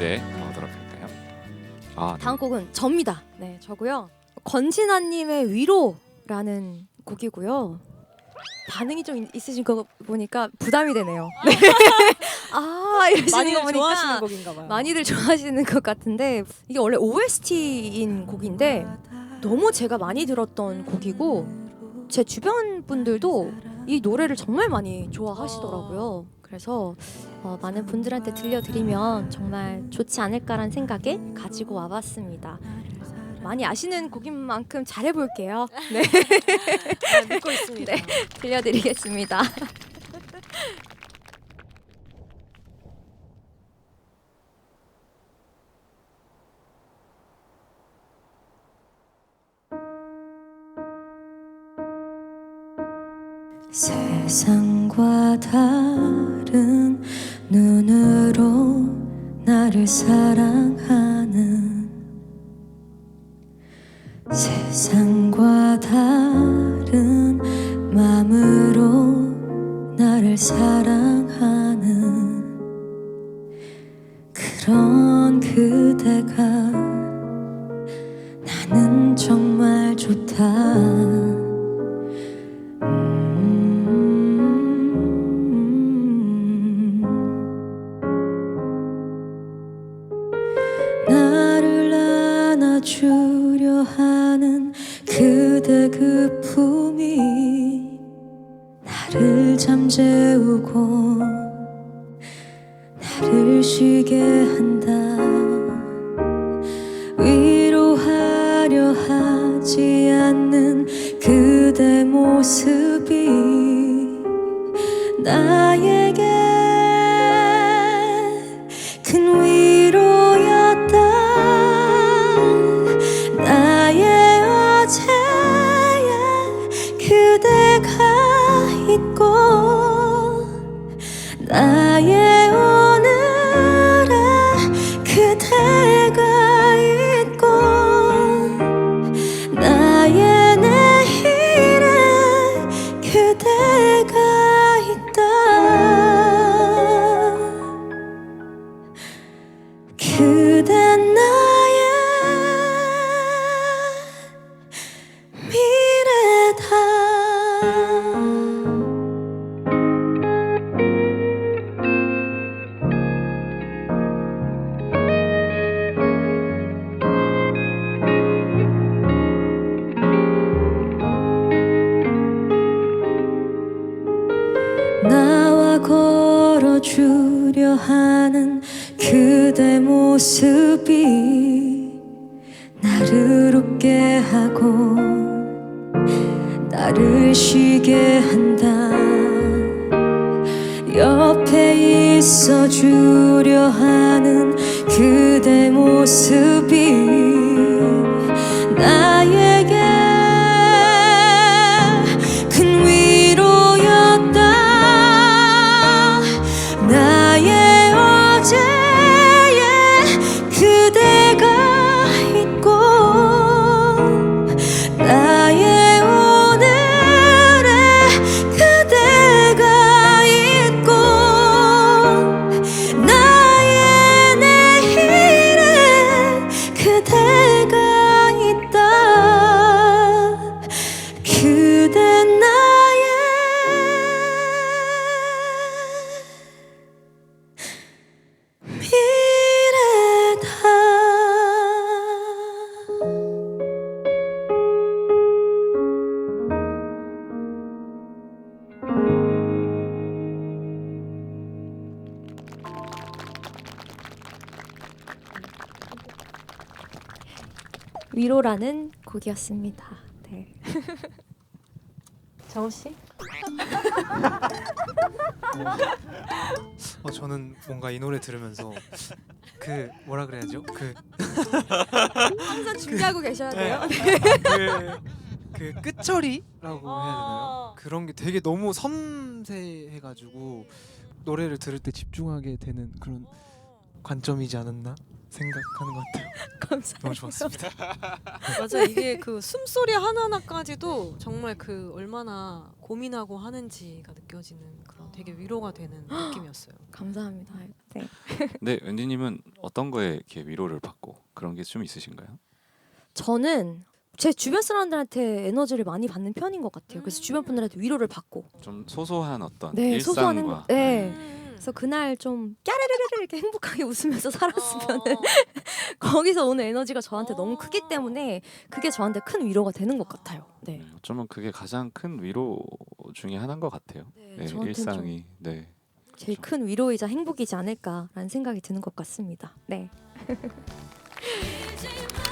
이제 가보도록 할까요? 아, 네. 다음 곡은 접니다. 네, 저고요. 권진아님의 위로라는 곡이고요. 반응이 좀 있- 있으신 거 보니까 부담이 되네요. 네. 아 이러시는 거 많이들 보니까 좋아하시는 곡인가 봐요. 많이들 좋아하시는 것 같은데 이게 원래 OST인 곡인데 너무 제가 많이 들었던 곡이고 제 주변 분들도 이 노래를 정말 많이 좋아하시더라고요. 그래서 어, 많은 분들한테 들려드리면 정말 좋지 않을까라는 생각에 가지고 와봤습니다. 많이 아시는 곡인 만큼 잘해볼게요. 네, 아, 믿고 있습니다. 네. 들려드리겠습니다. 세상과 다른 눈으로 나를 사랑하는 세상과 다른 마음으로 나를 사랑하는 그런 그대가 나는 정말 좋다. 주려 하는 그대 그 품이 나를 잠재우고 나를 쉬게 한다. 위로하려 하지 않는 그대 모습이 나에 있고 나의 오늘에 그대가 걸어주려 하는 그대 모습이 나를 웃게 하고 나를 쉬게 한다. 옆에 있어 주려 하는 그대 모습이 나 위로라는 곡이었습니다. 네. 정우 씨? 어, 저는 뭔가 이 노래 들으면서 그 뭐라 그래야죠? 그, 항상 준비하고 계셔야 돼요. 그, 그 끝처리라고 해야 되나요? 어. 그런 게 되게 너무 섬세해가지고 노래를 들을 때 집중하게 되는 그런 관점이지 않았나 생각하는 것 같아요. 너무 좋았습니다. 맞아 이게 그 숨소리 하나하나까지도 정말 그 얼마나 고민하고 하는지가 느껴지는 그런 되게 위로가 되는 느낌이었어요. 감사합니다. 네. 네, 은지님은 어떤 거에 이렇게 위로를 받고 그런 게 좀 있으신가요? 저는 제 주변 사람들한테 에너지를 많이 받는 편인 것 같아요. 그래서 주변 분들한테 위로를 받고 좀 소소한 어떤 네, 소소한 일상과 행복- 네. 음. 그래서 그날 좀 까르르르 이렇게 행복하게 웃으면서 살았으면 어. 거기서 오는 에너지가 저한테 너무 어. 크기 때문에 그게 저한테 큰 위로가 되는 것 같아요. 네. 네, 어쩌면 그게 가장 큰 위로 중에 하나인 것 같아요. 네, 네, 저한테는 일상이 네. 제일 큰 위로이자 행복이지 않을까라는 생각이 드는 것 같습니다. 네.